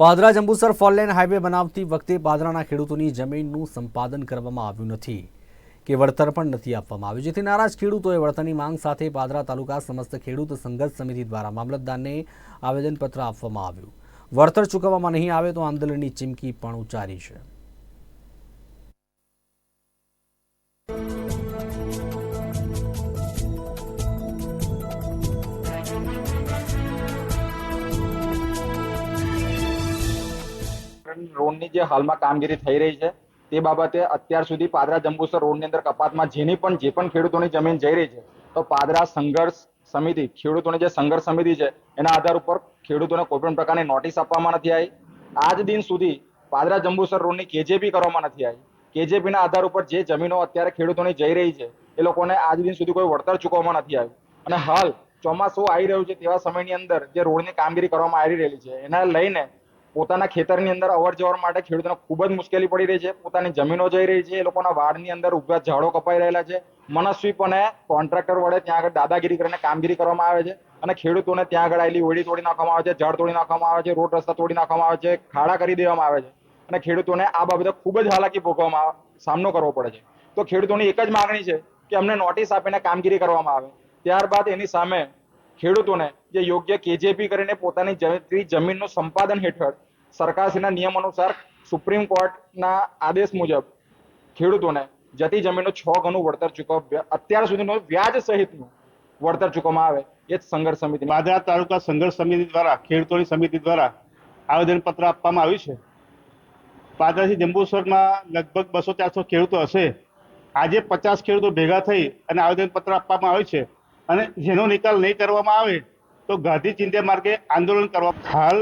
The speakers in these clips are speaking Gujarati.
પાદરા જંબુસર ફોરલેન હાઈવે બનાવતી વખતે પાદરાના ખેડૂતોની જમીનનું સંપાદન કરવામાં આવ્યું નથી. કે વળતર પણ નથી આપવામાં આવ્યું. જેથી નારાજ ખેડૂતોએ વળતરની માંગ સાથે પાદરા તાલુકા સમસ્ત ખેડૂત સંઘર્ષ સમિતિ દ્વારા મામલતદારને આવેદનપત્ર આપવામાં આવ્યું. વળતર ચૂકવવામાં નહીં આવે તો આંદોલનની ચીમકી પણ ઉચ્ચારી છે. રોડની જે હાલમાં કામગીરી થઈ રહી છે, તે બાબતે અત્યાર સુધી પાદરા જંબુસર રોડની અંદર કપાતમાં જેની પણ, જે પણ ખેડૂતોની જમીન જઈ રહી છે, તો પાદરા સંઘર્ષ સમિતિ, ખેડૂતોની જે સંઘર્ષ સમિતિ છે, એના આધાર ઉપર ખેડૂતોને કોઈ પણ પ્રકારની નોટિસ આપવામાં નથી આવી. આજ દિન સુધી પાદરા જંબુસર રોડની કેજેપી કરવામાં નથી આવી. કેજેપી ના આધાર ઉપર જે જમીનો અત્યારે ખેડૂતોની જઈ રહી છે, એ લોકોને આજ દિન સુધી કોઈ વળતર ચૂકવવામાં નથી આવ્યું. અને હાલ ચોમાસું આવી રહ્યું છે, તેવા સમયની અંદર જે રોડની કામગીરી કરવામાં આવી રહેલી છે, એના લઈને પોતાના ખેતરની અંદર અવર જવર માટે ખેડૂતોને ખૂબ જ મુશ્કેલી પડી રહી છે. પોતાની જમીનો જઈ રહી છે. એ લોકોના વાડની અંદર ઊભા ઝાડો કપાઈ રહેલા છે. મનસ્વીપણે કોન્ટ્રાક્ટર વડે ત્યાં આગળ દાદાગીરી કરીને કામગીરી કરવામાં આવે છે અને ખેડૂતોને ત્યાં આગળ આવેલી ઓળી તોડી નાખવામાં આવે છે, ઝાડ તોડી નાખવામાં આવે છે, રોડ રસ્તા તોડી નાખવામાં આવે છે, ખાડા કરી દેવામાં આવે છે અને ખેડૂતોને આ બાબતે ખૂબ જ હાલાકી ભોગવવામાં સામનો કરવો પડે છે. તો ખેડૂતોની એક જ માગણી છે કે અમને નોટિસ આપીને કામગીરી કરવામાં આવે. ત્યારબાદ એની સામે ખેડૂતોને જે યોગ્ય કેજેપી કરીને પોતાની જમીનનું સંપાદન હેઠળ સરકારશ્રીના નિયમ અનુસાર સુપ્રીમ કોર્ટના આદેશ મુજબ ખેડૂતોને જતી જમીનનું છ ગણું વળતર ચૂકવ અત્યાર સુધીનું વ્યાજ સહિતનું વળતર ચૂકવવામાં આવે એ જ સંઘર્ષ સમિતિ માધરા તાલુકા સંઘર્ષ સમિતિ દ્વારા, ખેડૂતોની સમિતિ દ્વારા આવેદનપત્ર આપવામાં આવ્યું છે. પાદરાથી જંબુસરમાં લગભગ બસો ચારસો ખેડૂતો હશે. આજે પચાસ ખેડૂતો ભેગા થઈ અને આવેદનપત્ર આપવામાં આવ્યું છે. અને જેનો નિકાલ નહીં કરવામાં આવે, તો ગાંધી ચિંધ્યા માર્ગે આંદોલન કરવા હાલ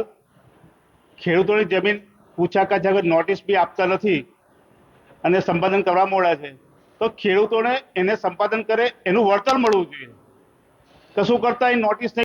ખેડૂતોની જમીન પૂછાકા જગત નોટિસ બી આપતા નથી અને સંપાદન કરવા મોડા છે. તો ખેડૂતોને એને સંપાદન કરે એનું વળતર મળવું જોઈએ. કશું કરતા એ નોટિસ